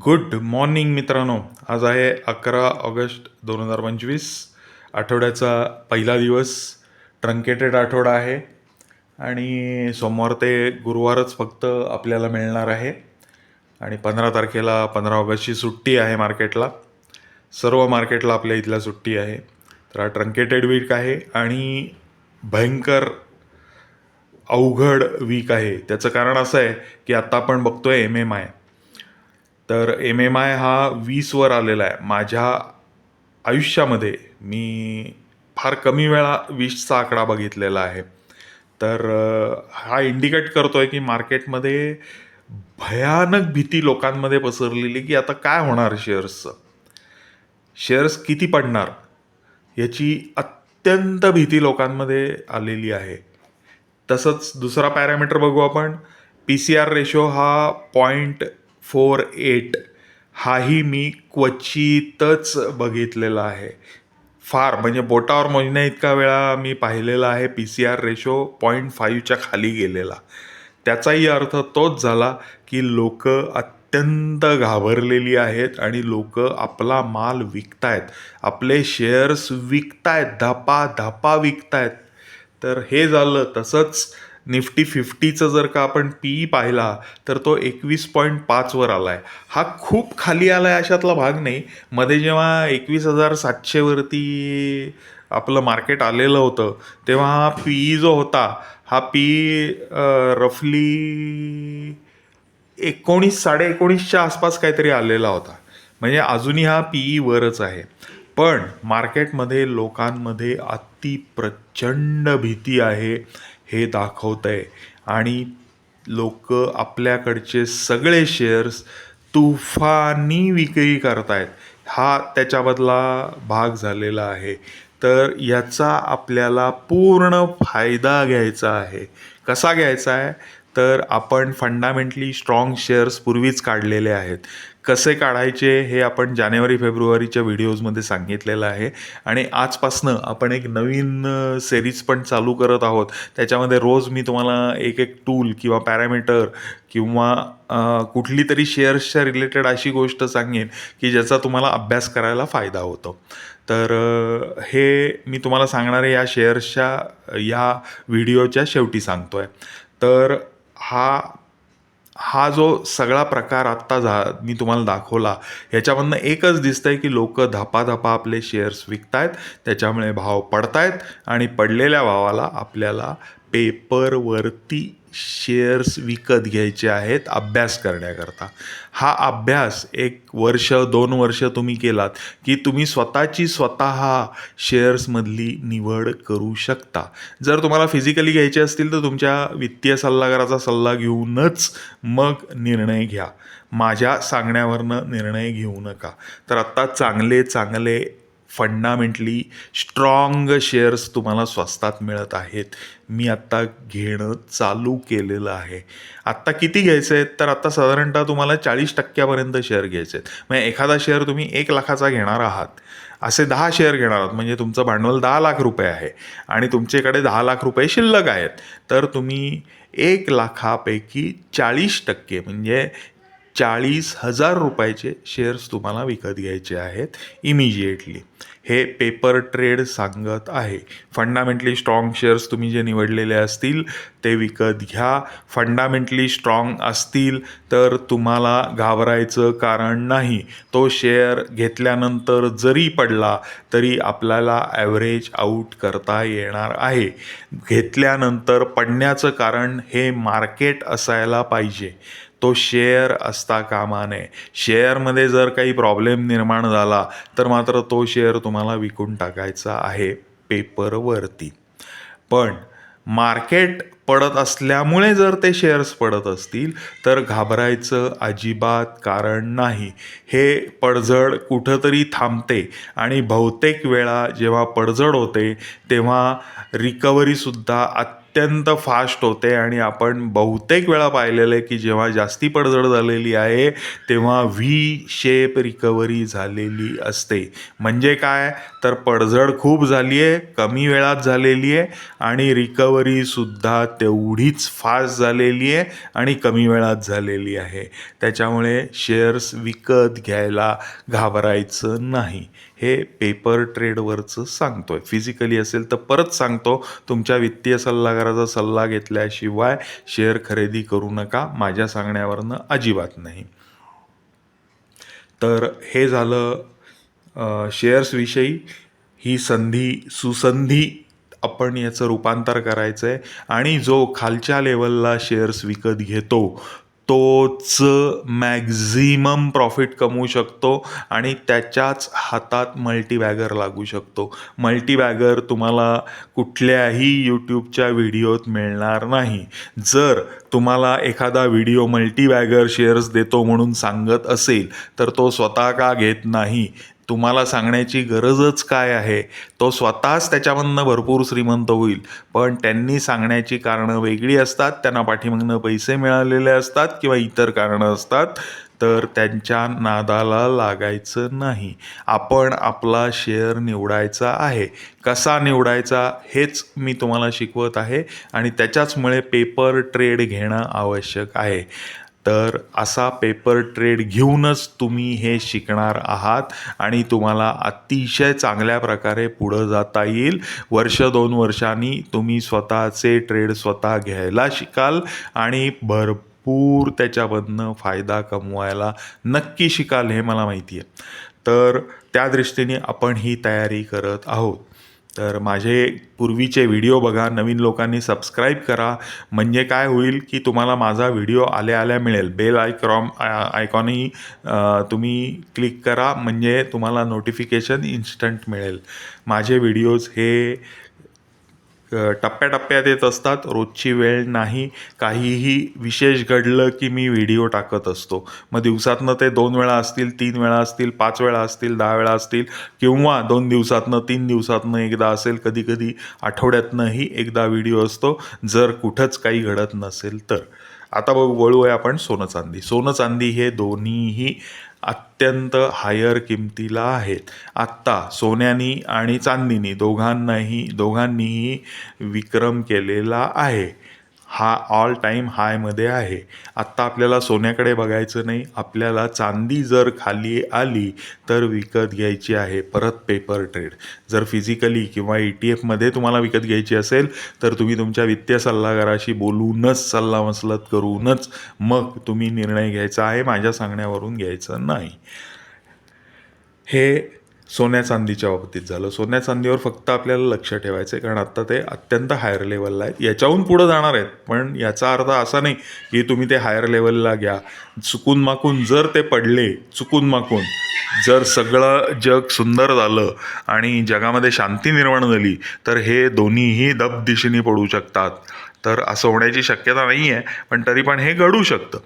Good morning मित्रांनो. आज आहे अकरा ऑगस्ट दोन हजार पंचवीस. आठवड्याचा पहिला दिवस. ट्रंकेटेड आठवडा आहे. आणि सोमवार ते गुरुवारच फक्त आपल्याला मिळणार आहे. आणि पंधरा तारखेला पंधरा ऑगस्टची सुट्टी आहे मार्केटला. सर्व मार्केटला आपल्या इथल्या सुट्टी आहे. तर हा ट्रंकेटेड वीक आहे आणि भयंकर अवघड वीक आहे. त्याचं कारण असं आहे की आत्ता आपण बघतोय एम एम आय तर एम एम आय हा वीसवर आलेला आहे. माझ्या आयुष्यामध्ये मी फार कमी वेळा वीसचा आकडा बघितलेला आहे. तर हा इंडिकेट करतो आहे की मार्केटमध्ये भयानक भीती लोकांमध्ये पसरलेली की आता काय होणार शेअर्सचं शेअर्स किती पडणार? याची अत्यंत भीती लोकांमध्ये आलेली आहे. तसंच दुसरा पॅरामीटर बघू आपण. पी सी आर रेशो हा पॉईंट फोर एट हाही मी क्वचितच बघितलेला आहे. फार म्हणजे बोटावर मोजण्या इतका वेळा मी पाहिलेला आहे P C R ratio point फाईव्हच्या खाली गेलेला. त्याचाही अर्थ तोच झाला की लोक अत्यंत घाबरलेली आहेत आणि लोक आपला माल विकतायत. आपले शेअर्स विकतायत धपा धपा विकतायत. तर हे झालं तसंच निफ्टी फिफ्टीचं जर का आपण पी पाहिला तर तो एकवीस पॉईंट पाचवर आला आहे हा खूप खाली आला आहे अशातला भाग नाही. मध्ये जेव्हा एकवीस हजार सातशेवरती आपलं मार्केट आलेलं होतं तेव्हा हा पी जो होता हा पी रफली एकोणीस साडे एकोणीसच्या आसपास काहीतरी आलेला होता. म्हणजे अजूनही हा पी वरच आहे. पण मार्केटमध्ये लोकांमध्ये किती प्रचंड भीती आहे हे दाखवत आहे आणि लोक आपल्याकडचे सगळे शेअर्स तुफानी विक्री करतायत. हा त्याच्यामधला भाग झालेला आहे. तर याचा आपल्याला पूर्ण फायदा घ्यायचा आहे. कसा घ्यायचा आहे? तर आपण फंडामेंटली स्ट्रॉंग शेअर्स पूर्वीच काढलेले आहेत. कसे काढायचे हे आपण जानेवारी फेब्रुवारीच्या व्हिडिओजमध्ये सांगितलेलं आहे. आणि आजपासनं आपण एक नवीन सेरीज पण चालू करत आहोत. त्याच्यामध्ये रोज मी तुम्हाला एक एक टूल किंवा पॅरामीटर किंवा कुठली तरी शेअर्सच्या रिलेटेड अशी गोष्ट सांगेन की ज्याचा तुम्हाला अभ्यास करायला फायदा होतो. तर हे मी तुम्हाला सांगणारे या शेअर्सच्या या व्हिडिओच्या शेवटी सांगतो आहे तर हा हा जो सगळा प्रकार आत्ता झा मी तुम्हाला दाखवला ह्याच्यामधनं एकच दिसतंय की लोक धपाधपा आपले शेअर्स विकतायत त्याच्यामुळे भाव पडतायत आणि पडलेल्या भावाला आपल्याला पेपरवरती शेअर्स विकत घ्यायचे आहेत अभ्यास करण्याकरता. हा अभ्यास एक वर्ष दोन वर्ष तुम्ही केलात की तुम्ही स्वतःची स्वतः शेअर्समधली निवड करू शकता. जर तुम्हाला फिजिकली घ्यायचे असतील तर तुमच्या वित्तीय सल्लागाराचा सल्ला घेऊनच मग निर्णय घ्या. माझ्या सांगण्यावरनं निर्णय घेऊ नका. तर आत्ता चांगले चांगले फंडामेंटली स्ट्रॉंग शेअर्स तुम्हाला स्वस्तात मिळत आहेत. मी आत्ता घेणं चालू केलेलं आहे. आत्ता किती घ्यायचे आहेत? तर आत्ता साधारणतः तुम्हाला चाळीस टक्क्यापर्यंत शेअर घ्यायचे आहेत. म्हणजे एखादा शेअर तुम्ही एक लाखाचा घेणार आहात. असे दहा शेअर घेणार आहात. म्हणजे तुमचं भांडवल दहा लाख रुपये आहे आणि तुमच्याकडे दहा लाख रुपये शिल्लक आहेत. तर तुम्ही एक लाखापैकी चाळीस टक्के म्हणजे चाळीस हजार रुपयाचे शेअर्स तुम्हाला विकत घ्यायचे आहेत इमिजिएटली हे पेपर ट्रेड सांगत आहे. फंडामेंटली स्ट्रॉंग शेअर्स तुम्ही जे निवडलेले असतील ते विकत घ्या. फंडामेंटली स्ट्रॉंग असतील तर तुम्हाला घाबरायचं कारण नाही. तो शेअर घेतल्यानंतर जरी पडला तरी आपल्याला ॲव्हरेज आऊट करता येणार आहे. घेतल्यानंतर पडण्याचं कारण हे मार्केट असायला पाहिजे. तो शेअर असता कामा नये शेअरमध्ये जर काही प्रॉब्लेम निर्माण झाला तर मात्र तो शेअर तुम्हाला विकून टाकायचा आहे पेपरवरती पण मार्केट पडत असल्यामुळे जर ते शेअर्स पडत असतील तर घाबरायचं अजिबात कारण नाही. हे पडझड कुठंतरी थांबते आणि बहुतेक वेळा जेव्हा पडझड होते तेव्हा रिकव्हरीसुद्धा अत्यंत फास्ट होते आणि आपण बहुतेक वेळा पाहिलेलं आहे की जेव्हा जास्ती पडझड झालेली आहे तेव्हा व्ही शेप रिकव्हरी झालेली असते. म्हणजे काय? तर पडझड खूप झाली आहे कमी वेळात झालेली आहे आणि रिकव्हरीसुद्धा तेवढीच फास्ट झालेली आहे आणि कमी वेळात झालेली आहे. त्याच्यामुळे शेअर्स विकत घ्यायला घाबरायचं नाही. हे पेपर ट्रेडवरचं सांगतोय. फिजिकली असेल तर परत सांगतो. तुमच्या वित्तीय सल्लागाराचा सल्ला घेतल्याशिवाय शेअर खरेदी करू नका. माझ्या सांगण्यावरनं अजिबात नाही. तर हे झालं शेअर्सविषयी ही संधी सुसंधी आपण याचं रूपांतर करायचं आहे आणि जो खालच्या लेवलला शेअर्स विकत घेतो तोच मॅक्झिमम प्रॉफिट कमवू शकतो आणि त्याच्याच हातात मल्टीबॅगर लागू शकतो. मल्टीबॅगर तुम्हाला कुठल्याही यूट्यूबच्या व्हिडिओत मिळणार नाही. जर तुम्हाला एखादा व्हिडिओ मल्टीबॅगर शेअर्स देतो म्हणून सांगत असेल तर तो स्वतः का घेत नाही? तुम्हाला सांगण्याची गरजच काय आहे? तो स्वतःच त्याच्यामधनं भरपूर श्रीमंत होईल. पण त्यांनी सांगण्याची कारणं वेगळी असतात त्यांना पाठीमागनं पैसे मिळालेले असतात किंवा इतर कारणं असतात तर त्यांच्या नादाला लागायचं नाही. आपण आपला शेअर निवडायचा आहे. कसा निवडायचा हेच मी तुम्हाला शिकवत आहे आणि त्याच्याचमुळे पेपर ट्रेड घेणं आवश्यक आहे. तर असा पेपर ट्रेड घेऊनच तुम्ही हे शिकणार आहात आणि तुम्हाला अतिशय चांगल्या प्रकारे पुढं जाता येईल. वर्ष दोन वर्षांनी तुम्ही स्वतःचे ट्रेड स्वतः घ्यायला शिकाल आणि भरपूर त्याच्यामधनं फायदा कमवायला नक्की शिकाल हे मला माहिती आहे. तर त्या दृष्टीने आपण ही तयारी करत आहोत. तर माझे पूर्वीचे व्हिडिओ बघा नवीन लोकांनी सबस्क्राईब करा. म्हणजे काय होईल की तुम्हाला माझा व्हिडिओ आल्या आल्या मिळेल. बेल आयक्रॉम आयकॉनही तुम्ही क्लिक करा. म्हणजे तुम्हाला नोटिफिकेशन इन्स्टंट मिळेल. माझे व्हिडिओज हे टप्प्याटप्प्यात येत असतात. रोजची वेळ नाही. काहीही विशेष घडलं की मी व्हिडिओ टाकत असतो. मग दिवसातनं ते दोन वेळा असतील तीन वेळा असतील पाच वेळा असतील दहा वेळा असतील किंवा दोन दिवसातनं तीन दिवसातनं एकदा असेल कधी कधी आठवड्यातनंही एकदा व्हिडिओ असतो. जर कुठंच काही घडत नसेल तर. आता बघू वळूया आपण सोनं चांदी. सोनं चांदी हे दोन्हीही अत्यंत हायर किमतीला आहेत. आत्ता सोन्यानी आणि चांदीनी दोघांनाही दोघांनीही विक्रम केलेला आहे. हा ऑल टाईम हायमध्ये आहे. आत्ता आपल्याला सोन्याकडे बघायचं नाही. आपल्याला चांदी जर खाली आली तर विकत घ्यायची आहे. परत पेपर ट्रेड जर फिजिकली किंवा ई टी एफमध्ये तुम्हाला विकत घ्यायची असेल तर तुम्ही तुमच्या वित्तीय सल्लागाराशी बोलूनच सल्लामसलत करूनच मग तुम्ही निर्णय घ्यायचा आहे. माझ्या सांगण्यावरून घ्यायचं नाही. हे सोन्या चांदीच्या बाबतीत झालं. सोन्या चांदीवर फक्त आपल्याला लक्ष ठेवायचं आहे कारण आत्ता ते अत्यंत हायर लेवलला आहेत. याच्याहून पुढं जाणार आहेत. पण याचा अर्थ असा नाही की तुम्ही ते हायर लेवलला घ्या. चुकून माकून जर ते पडले चुकून माकून जर सगळं जग सुंदर झालं आणि जगामध्ये शांती निर्माण झाली तर हे दोन्हीही दबदिशीने पडू शकतात. तर असं होण्याची शक्यता नाही आहे पण तरी पण हे घडू शकतं.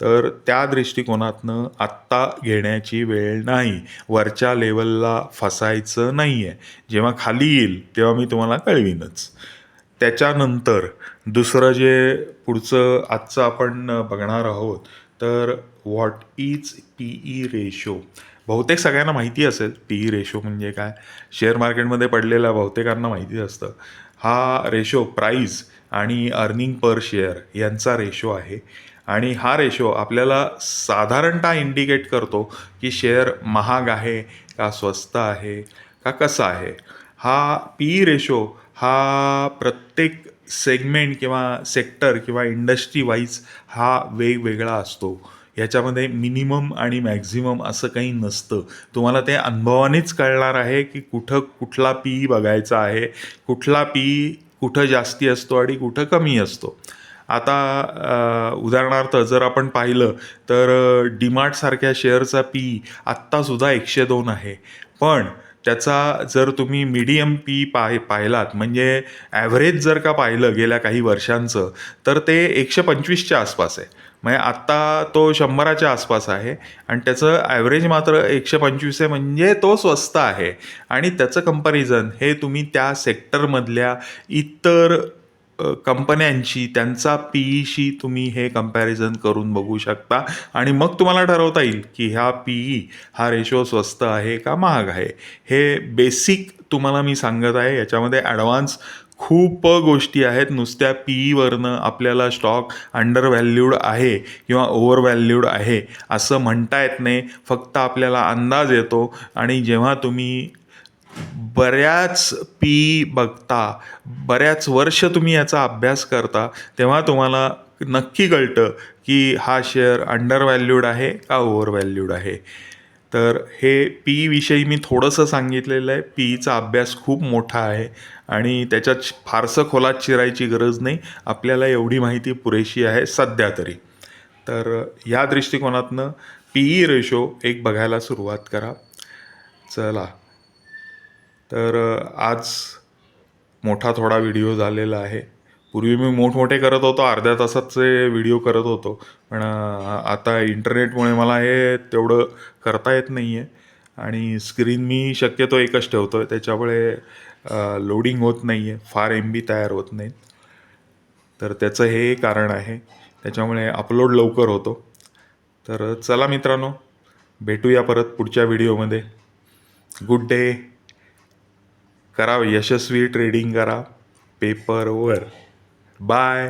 तर त्या दृष्टिकोनातनं आत्ता घेण्याची वेळ नाही. वरच्या लेवलला फसायचं नाही आहे जेव्हा खाली येईल तेव्हा मी तुम्हाला कळवीनच. त्याच्यानंतर दुसरं जे पुढचं आजचं आपण बघणार आहोत तर what is P E ratio बहुतेक सगळ्यांना माहिती असेल पी ई रेशो म्हणजे काय? शेअर मार्केटमध्ये पडलेल्या बहुतेकांना माहिती असतं. हा रेशो प्राईज आणि अर्निंग पर शेअर यांचा रेशो आहे. आणि हा रेशो आपल्याला साधारणतः इंडिकेट करतो की शेअर महाग आहे का स्वस्त आहे का कसा आहे. हा पी रेशो हा प्रत्येक सेगमेंट किंवा सेक्टर किंवा इंडस्ट्री वाईज हा वेगवेगळा असतो. याच्यामध्ये मिनिमम आणि मॅक्झिमम असं काही नसतं. तुम्हाला ते अनुभवानेच कळणार आहे की कुठं कुठला पी बघायचा आहे कुठला पी कुठं जास्ती असतो आणि कुठं कमी असतो. आता उदाहरणार्थ जर आपण पाहिलं तर डीमार्टसारख्या शेअरचा पी आत्तासुद्धा एकशे दोन आहे. पण त्याचा जर तुम्ही मीडियम पी पाय पाहिलात म्हणजे ॲव्हरेज जर का पाहिलं गेल्या काही वर्षांचं तर ते एकशे पंचवीसच्या आसपास आहे. म्हणजे आत्ता तो शंभराच्या आसपास आहे आणि त्याचं ॲव्हरेज मात्र एकशे पंचवीस आहे म्हणजे तो स्वस्त आहे. आणि त्याचं कंपॅरिझन हे तुम्ही त्या सेक्टरमधल्या इतर कंपन्यांशी कंपन्यांची त्यांचा पी ईशी तुम्ही हे कंपॅरिझन करून बघू शकता. आणि मग तुम्हाला ठरवता येईल की ह्या पी ई हा रेशो स्वस्त आहे का महाग आहे. हे बेसिक तुम्हाला मी सांगत आहे. याच्यामध्ये ॲडव्हान्स खूप गोष्टी आहेत. नुसत्या पी ईवरनं आपल्याला स्टॉक अंडर व्हॅल्यूड आहे किंवा ओव्हर व्हॅल्यूड आहे असं म्हणता येत नाही. फक्त आपल्याला अंदाज येतो. आणि जेव्हा तुम्ही बऱ्याच पी बघता बऱ्याच वर्ष तुम्ही याचा अभ्यास करता तेव्हा तुम्हाला नक्की कळतं की हा शेअर अंडर व्हॅल्यूड आहे का ओव्हर व्हॅल्यूड आहे. तर हे पी विषयी मी थोडंसं सांगितलेलं आहे. पीचा अभ्यास खूप मोठा आहे आणि त्याच्यात फारसं खोलात चिरायची गरज नाही. आपल्याला एवढी माहिती पुरेशी आहे सध्या तरी. तर या दृष्टिकोनातनं पी ई रेशो एक बघायला सुरुवात करा. चला. तर आज मोठा थोडा व्हिडिओ झालेला आहे. पूर्वी मी मोठमोठे करत होतो अर्ध्या तासाचे व्हिडिओ करत होतो. पण आता इंटरनेटमुळे मला हे तेवढं करता येत नाही आहे आणि स्क्रीन मी शक्यतो एकच ठेवतो आहे त्याच्यामुळे लोडिंग होत नाही आहे फार एम बी तयार होत नाही तर त्याचं हे कारण आहे. त्याच्यामुळे अपलोड लवकर होतो. तर चला मित्रांनो भेटूया परत पुढच्या व्हिडिओमध्ये. Good day! करा यशस्वी ट्रेडिंग करा. पेपरवर बाय